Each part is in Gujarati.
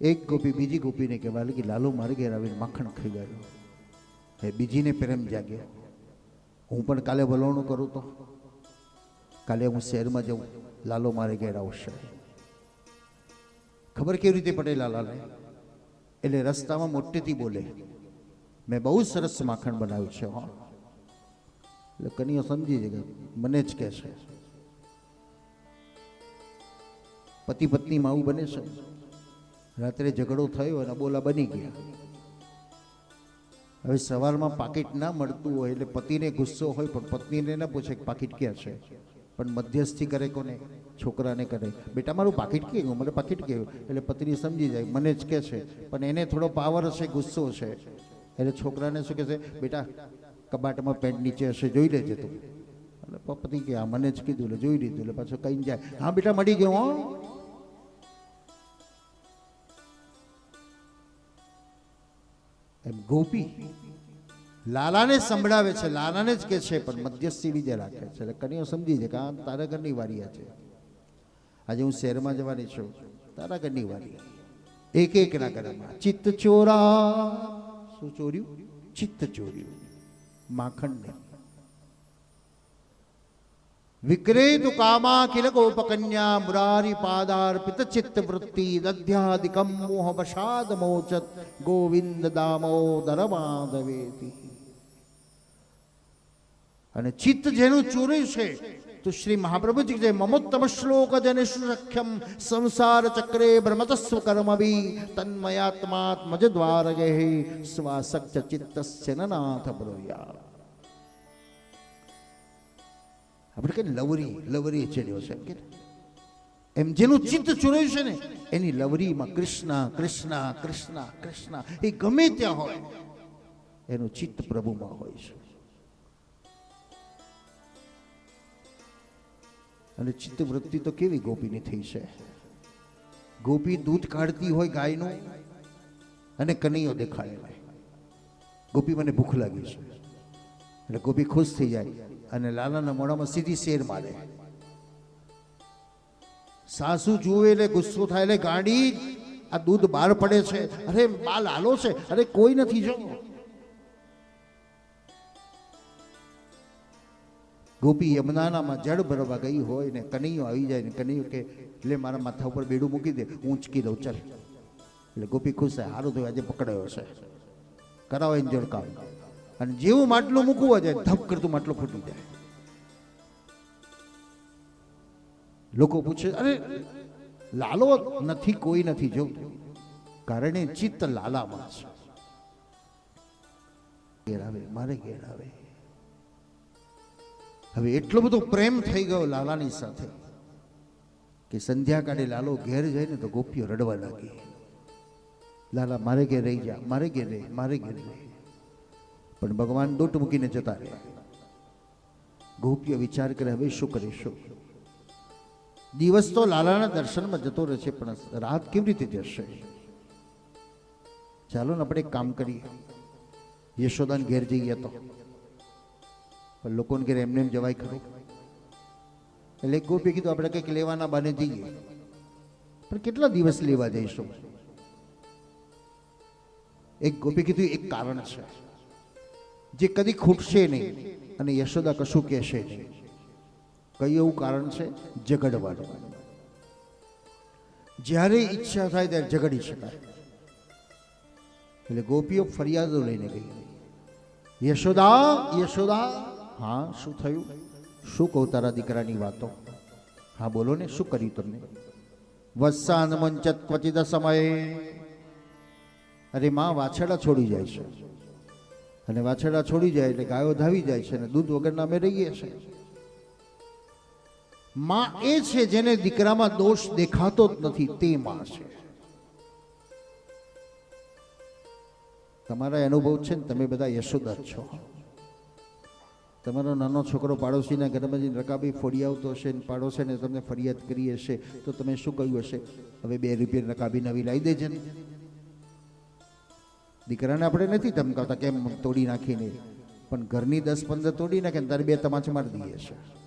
એક ગોપી બીજી ગોપીને કહેવા લાગી, લાલુ, મારે ઘેર આવીને માખણ ખાઈ ગયો હે, બીજીને પ્રેમ જાગ્યો હું પણ કાલે વલોણું કરું તો. કાલે હું શહેરમાં જઉં. લાલો, મારે ઘેર આવશે. ખબર કેવી રીતે પડે લાલાને? એટલે રસ્તામાં મોટેથી બોલે, મેં બહુ સરસ માખણ બનાવ્યું છે, હા. એટલે કનિયો સમજી જાય મને જ કહે છે. પતિ પત્નીમાં આવું બને છે? રાત્રે ઝઘડો થયો અને બોલા બની ગયા. હવે સવારમાં પાકીટ ના મળતું હોય એટલે પતિને ગુસ્સો હોય, પણ પત્નીને ના પૂછે કે પાકીટ ક્યાં છે. પણ મધ્યસ્થી કરે કોને? છોકરાને કરે. બેટા, મારું પાકીટ કે ગયું? મને પાકીટ કેવું એટલે પત્ની સમજી જાય, મને જ કે છે, પણ એને થોડો પાવર હશે, ગુસ્સો છે એટલે છોકરાને શું કહે છે? બેટા, કબાટમાં પેન્ટ નીચે હશે, જોઈ લેજે તું. એટલે પતિ કે હા, મને જ કીધું એટલે જોઈ લીધું એટલે પાછું કહીને જાય. હા, બેટા, મળી ગયો, હો. એમ, ગોપી, લાલાને સંભળાવે છે, લાલાને જ કે છે, પણ મધ્યસ્થી બીજે રાખે છે. એટલે કનીઓ સમજી છે કે આ તારા ઘરની વારી છે. આજે હું શહેરમાં જવાની છું, તારા ઘરની વારી એક એક ના ઘરમાં. ચિત્ત ચોરા. શું ચોર્યું? ચિત્ત ચોર્યું. માખણ ને વિક્રેતુ કામા કિલ ગોપકન્યા મુરારી પાદાર્પિત ચિત્ત વૃત્તિ દધ્યાદિકમ મોહ વશાદ મોચત ગોવિંદ દામોદર માધવેતી અને ચિત્ત જેનું ચોર્યું છે, તો શ્રી મહાપ્રભુજી જે મમોત્તમ શ્લોક જેને સુસખ્યમ સંસાર ચક્રે ભ્રમતસ્વ કર્મવી તન્મયાત્માત્મજ દ્વારગે ગેહી ચિત્તસ્ય નાથ બ્રોયા આપણે કે લવરી લવરી ચડ્યો છે એમ કે એમ જેનું ચિત્ત ચુરાયું છે ને, એની લવરીમાં કૃષ્ણ કૃષ્ણ કૃષ્ણ કૃષ્ણ, એ ગમે ત્યાં હોય, એનું ચિત્ત પ્રભુમાં હોય છે. અને ચિત્તવૃત્તિ તો કેવી ગોપીની થઈ છે? ગોપી દૂધ કાઢતી હોય ગાયનું અને કનૈયો દેખાડે ગોપી મને ભૂખ લાગી છે. એટલે ગોપી ખુશ થઈ જાય. અને લાલાના મોઢામાં સીધી શેર મારે. સાસુ જુએ એટલે ગુસ્સો થાય એટલે ગાડી, આ દૂધ બહાર પડે છે. અરે, બા લાલો છે. અરે, કોઈ નથી જો. ગોપી યમુનાનામાં જળ ભરવા ગઈ હોય ને કનૈયો આવી જાય ને કનૈયો કે એટલે મારા માથા ઉપર બેડું મૂકી દે. હું ઉંચકી દઉં. ચાલ. એટલે ગોપી ખુશ થાય. સારું થયું આજે પકડાયો છે. કરાવો એને જળકાવ. અને જેવું માટલું મૂકવું જાય ધપ કરતું માટલું ફૂટી જાય. લોકો પૂછે, અરે, લાલો નથી, કોઈ નથી. જો, કારણે ચિત્ત લાલામાં છે. ઘેર આવે, મારે ઘેર આવે. હવે એટલો બધો પ્રેમ થઈ ગયો લાલાની સાથે કે સંધ્યાકાળે લાલો ઘેર જાય ને તો ગોપીઓ રડવા લાગી. લાલા, મારે ઘેર રહી જા, મારે ઘેર રહે, મારે ઘેર રહે. પણ ભગવાન દોટ મૂકીને જતા રહ્યા. ગોપીઓ વિચાર કરે, હવે શું કરીશું? દિવસ તો લાલાના દર્શનમાં જતો રહે છે, પણ રાત કેવી રીતે જશે? ચાલો ને આપણે કામ કરીએ. યશોદાન ઘેર જઈએ તો. પણ લોકોને ઘેર એમને એમ જવાય ખરું. એટલે ગોપી કીધું, આપણે કંઈક લેવાના બાને જઈએ. પણ કેટલા દિવસ લેવા જઈશું? એક ગોપી કીધું, એક કારણ છે. જે કદી ખૂટશે નહીં. અને યશોદા કશું કહેશે નહીં. કયું એવું કારણ છે? ઝઘડવાનું. જ્યારે ઈચ્છા થાય ત્યારે ઝઘડી શકાય. એટલે ગોપીઓ ફરિયાદો લઈને ગઈ. યશોદા યશોદા. હા, શું થયું? શું કહું તારા દીકરાની વાતો? હા, બોલો ને, શું કર્યું તમને? વત્સાન મંચત ક્વચિત સમયે. અરે, માં વાછડા છોડી જાય છે. અને વાછરડા છોડી જાય એટલે ગાયો ધાવી જાય છે અને દૂધ વગરના અમે રહીએ છીએ. માં એ છે જેને દીકરામાં દોષ દેખાતો જ નથી, તે માં છે. તમારા અનુભવ છે ને, તમે બધા યશોદા છો. તમારો નાનો છોકરો પાડોશીના ઘરમાં જઈને રકાબી ફોડી આવતો હશે ને પાડોશીને તમને ફરિયાદ કરી હશે, તો તમે શું કહ્યું હશે? હવે બે રૂપિયા રકાબી નવી લાવી દેજે ને. દીકરાને આપણે નથી ધમકાવતા કેમ તોડી નાખીને. પણ ઘરની દસ પંદર તોડી નાખે તારે બે તમાચા મારી દઈએ છે.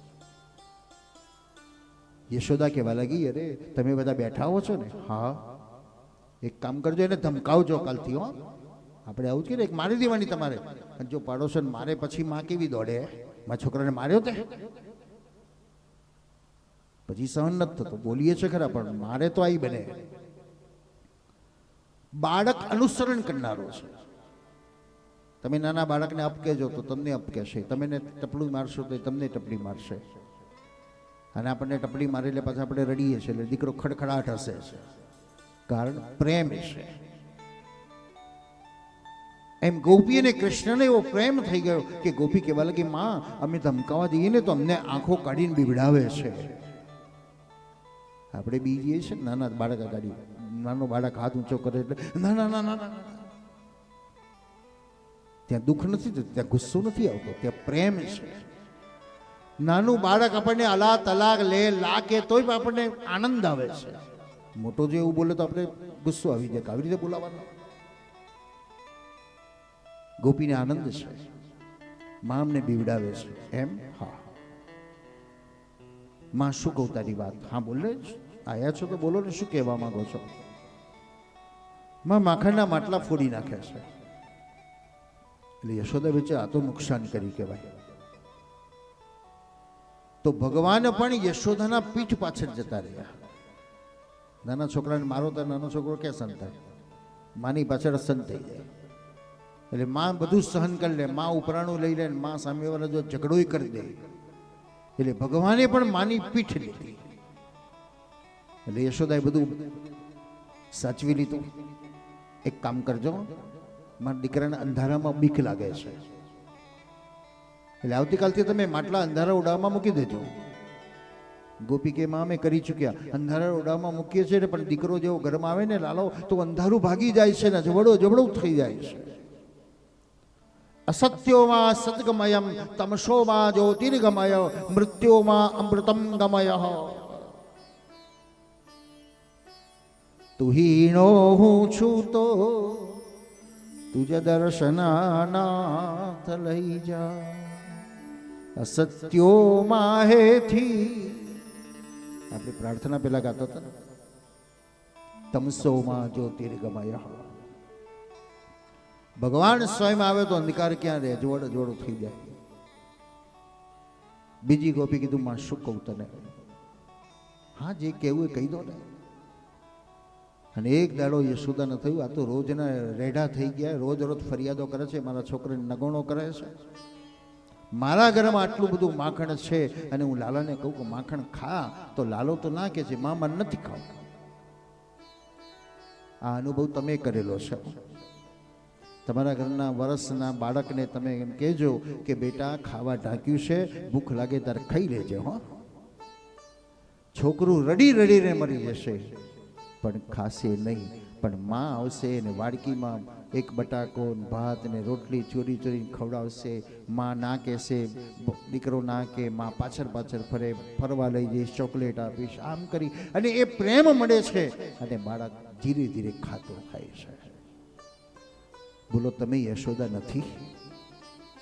યશોદા કહેવા લાગી, અરે, તમે બધા બેઠા હો છો ને? હા. એક કામ કરજો, એને ધમકાવજો કાલથી, હો. આપણે આવું જ ને એક મારી દેવાની તમારે. અને જો પાડોશન મારે પછી માં કેવી દોડે? મારા છોકરાને માર્યો તે? પછી સહન નથી થતો, બોલીએ છે ખરા, પણ મારે તો આવી બને. બાળક અનુસરણ કરનારો છે. તમે નાના બાળકને અપકેજો તો તમને અપકેશે. તમે ટપલું મારશો તો તમને ટપલી મારશે. અને આપણને ટપલી મારી એટલે પાછા આપણે રડીએ છીએ એટલે દીકરો ખડખડાટ હશે છે. કારણ પ્રેમ છે. એમ ગોપી અને કૃષ્ણને એવો પ્રેમ થઈ ગયો કે ગોપી કહેવા લાગી, માં, અમે ધમકાવા જઈએ ને તો અમને આંખો કાઢીને બીવડાવે છે. આપણે બી જઈએ છીએ ને નાના બાળક ગાડી. નાનો બાળક હાથ ઊંચો કરે એટલે ના ના ના ના. ત્યાં દુઃખ નથી ત્યાં ગુસ્સો નથી આવતો, ત્યાં પ્રેમ છે. નાનું બાળક આપણને અલા તલાક લે લા કે તોય પણ આપણને આનંદ આવે છે. મોટો જો એવું બોલે તો આપણે ગુસ્સો આવી જાય આવી રીતે બોલાવવાનો. ગોપીને આનંદ છે. મામને બીવડાવે છે. એમ? હા. માં શું કહું તારી વાત? હા, બોલે આવ્યા છો તો બોલો ને, શું કહેવા માંગો છો? માં માખણના માટલા ફોડી નાખ્યા છે. એટલે યશોદા વિચે આ તો નુકસાન કરી કહેવાય. તો ભગવાન પણ યશોદાના પીઠ પાછળ જતા રહ્યા. નાના છોકરાને મારો તો નાનો છોકરો કે સંતાય માની પાછળ સંત થઈ જાય. એટલે માં બધું સહન કરી લે, માં ઉપરાણું લઈ લે ને માં સામેવાળા જો ઝઘડોય કરી દે. એટલે ભગવાને પણ માની પીઠ લીધી. એટલે યશોદાએ બધું સાચવી લીધું. એક કામ કરજો, મારા દીકરાને અંધારામાં બીક લાગે છે. એટલે આવતીકાલથી તમે માટલા અંધારા ઉડાવવામાં મૂકી દેજો. ગોપી કે માં અમે કરી ચૂક્યા. અંધારા ઉડાવવામાં મૂકીએ છીએ પણ દીકરો જેવો ઘરમાં આવે ને, લાલો, તો અંધારું ભાગી જાય છે ને, જબડો જબડો થઈ જાય છે. અસત્યોમાં સદગમયમ તમસોમાં જ્યોતિર્ગમય મૃત્યોમાં અમૃતમ ગમય તુહીણો હું છું તો તુજ દર્શનાનાથ લઈ જા અસત્યોમાં હેથી આપણે પ્રાર્થના પેલા ગાતા હતા ને તમસોમાં જ્યોતિર્ગમય ભગવાન સ્વયં આવે તો અંધકાર ક્યાં રહે? જોડ જોડ થઈ જાય. બીજી ગોપી કીધું, માં, શું કહું તને? હા, જે કહેવું એ કહી દો ને. અને એક દાડો યશોદાને થયું, આ તો રોજના રેઢા થઈ ગયા, રોજ રોજ ફરિયાદો કરે છે, મારા છોકરાને નગોણો કરે છે. મારા ઘરમાં આટલું બધું માખણ છે અને હું લાલાને કહું કે, માખણ ખા, તો લાલો તો ના કે છે, મા નથી ખાવ. આ અનુભવ તમે કરેલો છે. તમારા ઘરના વરસના બાળકને તમે એમ કહેજો કે, બેટા, ખાવા ઢાંક્યું છે, ભૂખ લાગે ત્યારે ખાઈ લેજે, હો. છોકરું રડી રડીને મરી જશે. પણ ખાશે નહીં. પણ માં આવશે અને વાડકીમાં એક બટાકો ભાત ને રોટલી ચોરી ચોરી ખવડાવશે. માં ના કહેશે દીકરો ના કે માં પાછળ પાછળ ફરે, ફરવા લઈ જઈશ, ચોકલેટ આપીશ, આમ કરી. અને એ પ્રેમ મળે છે. અને બાળક ધીરે ધીરે ખાતો ખાય છે. બોલો તમે યશોદા નથી?